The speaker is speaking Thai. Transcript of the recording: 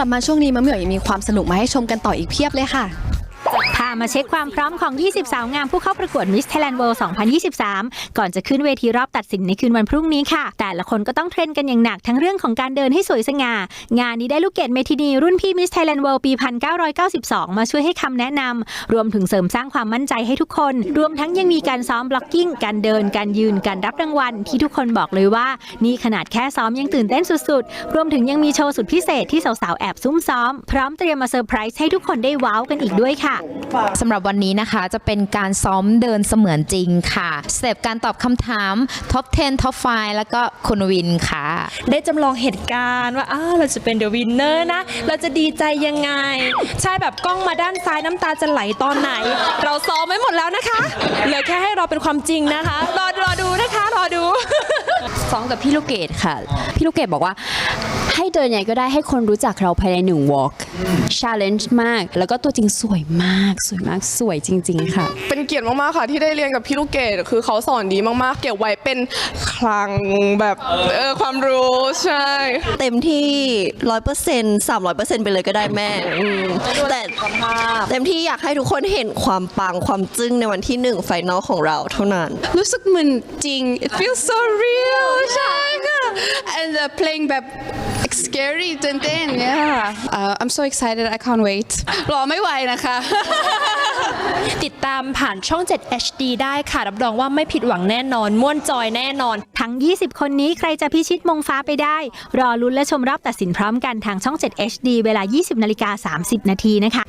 ลับมาช่วงนี้มะเหมี่ยวยังมีความสนุกมาให้ชมกันต่ออีกเพียบเลยค่ะามาเช็คความพร้อมของ 20 สาวงามผู้เข้าประกวด Miss Thailand World 2023 ก่อนจะขึ้นเวทีรอบตัดสินในคืนวันพรุ่งนี้ค่ะ แต่ละคนก็ต้องเทรนกันอย่างหนักทั้งเรื่องของการเดินให้สวยสง่า งานนี้ได้ลูกเกดเมทินีรุ่นพี่ Miss Thailand World ปี 1992 มาช่วยให้คำแนะนำ รวมถึงเสริมสร้างความมั่นใจให้ทุกคน รวมทั้งยังมีการซ้อมบล็อกกิ้ง การเดิน การยืน การรับรางวัล ที่ทุกคนบอกเลยว่า นี่ขนาดแค่ซ้อมยังตื่นเต้นสุดๆ รวมถึงยังมีโชว์สุดพิเศษที่สาวๆแอบซุ่มซ้อม พร้อมเตรียมมาเซอร์ไพรส์ให้ทุกคนได้ว้าวกันอีกด้วยค่ะสำหรับวันนี้นะคะจะเป็นการซ้อมเดินเสมือนจริงค่ะสเต็ปการตอบคำถามท็อป 10 ท็อป 5 แล้วก็คุณวินค่ะ ได้จำลองเหตุการณ์ว่าอ้าวเราจะเป็นเดอะวินเนอร์นะ เราจะดีใจยังไง ใช่แบบกล้องมาด้านซ้ายน้ำตาจะไหลตอนไหน เราซ้อมไว้หมดแล้วนะคะ เหลือแค่ให้เราเป็นความจริงนะคะ รอรอดูนะคะ รอดู ซ้อมกับพี่ลูกเกดค่ะ พี่ลูกเกดบอกว่า ให้เดินยังไงก็ได้ให้คนรู้จักเราภายในหนึ่ง walk challenge มาก แล้วก็ตัวจริงสวยมาก สวยมากสวยจริง ๆ ค่ะ เป็นเกียรติมากๆค่ะ ที่ได้เรียนกับพี่ลูกเกดคือเขาสอนดีมากๆ เก็บไว้เป็นคลังแบบเออความรู้ใช่ เต็มที่ร้อยเปอร์เซ็นต์สามร้อยเปอร์เซ็นต์ไปเลยก็ได้แม่อืมแต่เต็มที่อยากให้ทุกคนเห็นความปังความจึ้งในวันที่หนึ่งไฟนอลของเราเท่านั้น รู้สึกเหมือนจริง it feels so real ใช่ค่ะ and the playing แบบ scary ตื่นเต้นเนี่ยค่ะ uh, I'm so excited I can't wait รอไม่ไหวนะคะ ติดตามผ่านช่อง 7 HD ได้ค่ะ รับรองว่าไม่ผิดหวังแน่นอน ม่วนจอยแน่นอน ทั้ง 20 คนนี้ใครจะพิชิตมงฟ้าไปได้ รอลุ้นและชมรอบตัดสินพร้อมกันทางช่อง 7 HD เวลา 20นาฬิกา30 นาทีนะคะ